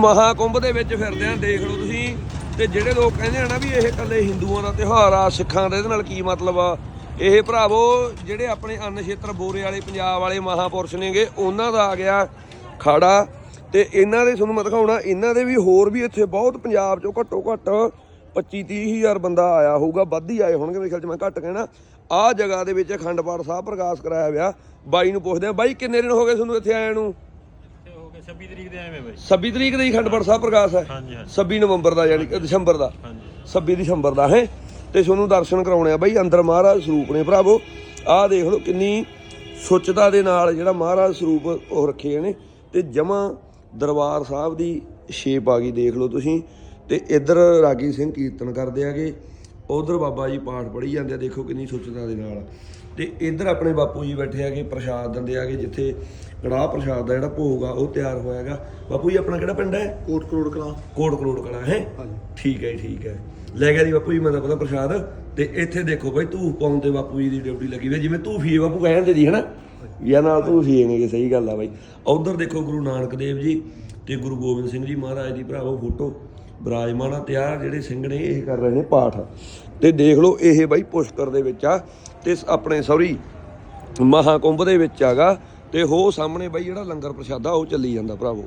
ਮਹਾਕੁੰਭ ਦੇ ਵਿੱਚ ਫਿਰਦੇ ਆ, ਦੇਖ ਲਓ ਤੁਸੀਂ। ਤੇ ਜਿਹੜੇ ਲੋਕ ਕਹਿੰਦੇ ਆ ਨਾ ਵੀ ਇਹ ਇਕੱਲੇ ਹਿੰਦੂਆਂ ਦਾ ਤਿਉਹਾਰ ਆ, ਸਿੱਖਾਂ ਦਾ, ਇਹਦੇ ਨਾਲ ਕੀ ਮਤਲਬ ਆ? ਇਹ ਭਰਾਵੋ, ਜਿਹੜੇ ਆਪਣੇ ਅੰਨ ਖੇਤਰ ਬੋਰੇ ਵਾਲੇ, ਪੰਜਾਬ ਵਾਲੇ ਮਹਾਪੁਰਸ਼ ਨੇਗੇ, ਉਹਨਾਂ ਦਾ ਆ ਗਿਆ ਖਾੜਾ। ਤੇ ਇਹਨਾਂ ਦੇ, ਤੁਹਾਨੂੰ ਮੈਂ ਦਿਖਾਉਣਾ, ਇਹਨਾਂ ਦੇ ਵੀ ਹੋਰ ਵੀ ਇੱਥੇ ਬਹੁਤ ਪੰਜਾਬ ਚੋਂ ਘੱਟੋ ਘੱਟ 25 30 ਹਜ਼ਾਰ ਬੰਦਾ ਆਇਆ ਹੋਊਗਾ, ਵੱਧ ਹੀ ਆਏ ਹੋਣਗੇ ਮੇਰੇ ਖਿਆਲ ਚ, ਮੈਂ ਘੱਟ ਕਹਿਣਾ। ਆਹ ਜਗ੍ਹਾ ਦੇ ਵਿੱਚ ਅਖੰਡ ਪਾਠ ਸਾਹਿਬ ਪ੍ਰਕਾਸ਼ ਕਰਾਇਆ ਹੋਇਆ। ਬਾਈ ਨੂੰ ਪੁੱਛਦੇ ਆ, ਬਾਈ ਕਿੰਨੇ ਦਿਨ ਹੋ ਗਏ ਤੁਹਾਨੂੰ ਇੱਥੇ ਆਇਆ ਨੂੰ? 26 ਤਰੀਕ ਦੇ ਆਏ ਮੈਂ ਬਾਈ। 26 ਤਰੀਕ ਦਾ ਹੀ ਅਖੰਡ ਪਾਠ ਸਾਹਿਬ ਪ੍ਰਕਾਸ਼ ਹੈ। ਹਾਂਜੀ ਹਾਂਜੀ। 26 ਨਵੰਬਰ ਦਾ ਯਾਨੀ ਕਿ ਦਸੰਬਰ ਦਾ। ਹਾਂਜੀ। 26 ਦਸੰਬਰ ਦਾ ਹੈ। ਤੇ ਤੁਹਾਨੂੰ ਦਰਸ਼ਨ ਕਰਾਉਣੇ ਆ ਬਾਈ ਅੰਦਰ ਮਹਾਰਾਜ ਸਰੂਪ ਨੇ ਭਰਾਵੋ। ਆਹ ਦੇਖ ਲਓ ਕਿੰਨੀ ਸੁੱਚਤਾ ਦੇ ਨਾਲ ਜਿਹੜਾ ਮਹਾਰਾਜ ਸਰੂਪ ਉਹ ਰੱਖੇ ਨੇ। ਤੇ ਜਮਾ ਦਰਬਾਰ ਸਾਹਿਬ ਦੀ ਸ਼ੇਪ ਆ ਗਈ ਦੇਖ ਲਓ ਤੁਸੀਂ। ਤੇ ਇੱਧਰ ਰਾਗੀ ਸਿੰਘ ਕੀਰਤਨ ਕਰਦੇ ਆਗੇ ਉਧਰ ਬਾਬਾ ਜੀ ਪਾਠ ਪੜ੍ਹੀ ਜਾਂਦੇ ਆ ਦੇਖੋ ਕਿੰਨੀ ਸੁੱਚਤਾ ਦੇ ਨਾਲ। ਤੇ ਇੱਧਰ ਆਪਣੇ ਬਾਪੂ ਜੀ ਬੈਠੇ ਆਗੇ ਪ੍ਰਸ਼ਾਦ ਦਿੰਦੇ ਆਗੇ ਜਿੱਥੇ ਕੜਾਹ ਪ੍ਰਸ਼ਾਦ ਦਾ ਜਿਹੜਾ ਭੋਗ ਆ ਉਹ ਤਿਆਰ ਹੋਇਆਗਾ ਬਾਪੂ ਜੀ ਆਪਣਾ ਕਿਹੜਾ ਪਿੰਡ ਹੈ? ਕੋਟ ਕਰੋੜ ਕਲਾਂ। ਕੋਟ ਕਰੋੜ ਕਲਾ ਹੈ? ਠੀਕ ਹੈ ਠੀਕ ਹੈ। ਲੈ ਗਿਆ ਜੀ ਬਾਪੂ ਜੀ ਮੈਂ ਤਾਂ ਪਤਾ ਪ੍ਰਸ਼ਾਦ। ਤੇ ਇੱਥੇ ਦੇਖੋ ਬਈ ਧੂਫ ਪਾਉਣ ਤੇ ਬਾਪੂ ਜੀ ਦੀ ਡਿਊਟੀ ਲੱਗੀ ਹੋਈ ਜਿਵੇਂ ਧੂਫੀ ਬਾਪੂ ਕਹਿੰਦੇ ਜੀ ਹਨਾ? ਯਾ ਨਾਲ ਧੂਫੀ ਹੈਗੇ ਸਹੀ ਗੱਲ ਆ ਬਾਈ। ਉਧਰ ਦੇਖੋ ਗੁਰੂ ਨਾਨਕ ਦੇਵ ਜੀ ਤੇ ਗੁਰੂ ਗੋਬਿੰਦ ਸਿੰਘ ਜੀ ਮਹਾਰਾਜ ਦੀ ਭਰਾਵੋ ਫੋਟੋ। ਬਿਰਾਜਮਾਨ ਆ, ਤੇ ਆਹ ਜਿਹੜੇ ਸਿੰਘ ਨੇ ਇਹ ਕਰ ਰਹੇ ਨੇ ਪਾਠ। ਤੇ ਦੇਖ ਲਓ, ਇਹ ਬਾਈ ਪੁਸ਼ਕਰ ਦੇ ਵਿੱਚ ਆ, ਤੇ ਆਪਣੇ ਸੌਰੀ, ਮਹਾਕੁੰਭ ਦੇ ਵਿੱਚ ਆਗਾ, ਤੇ ਹੋ ਸਾਹਮਣੇ ਬਾਈ ਜਿਹੜਾ ਲੰਗਰ ਪ੍ਰਸ਼ਾਦਾ, ਉਹ ਚੱਲੀ ਜਾਂਦਾ, ਭਰਾਵੋ।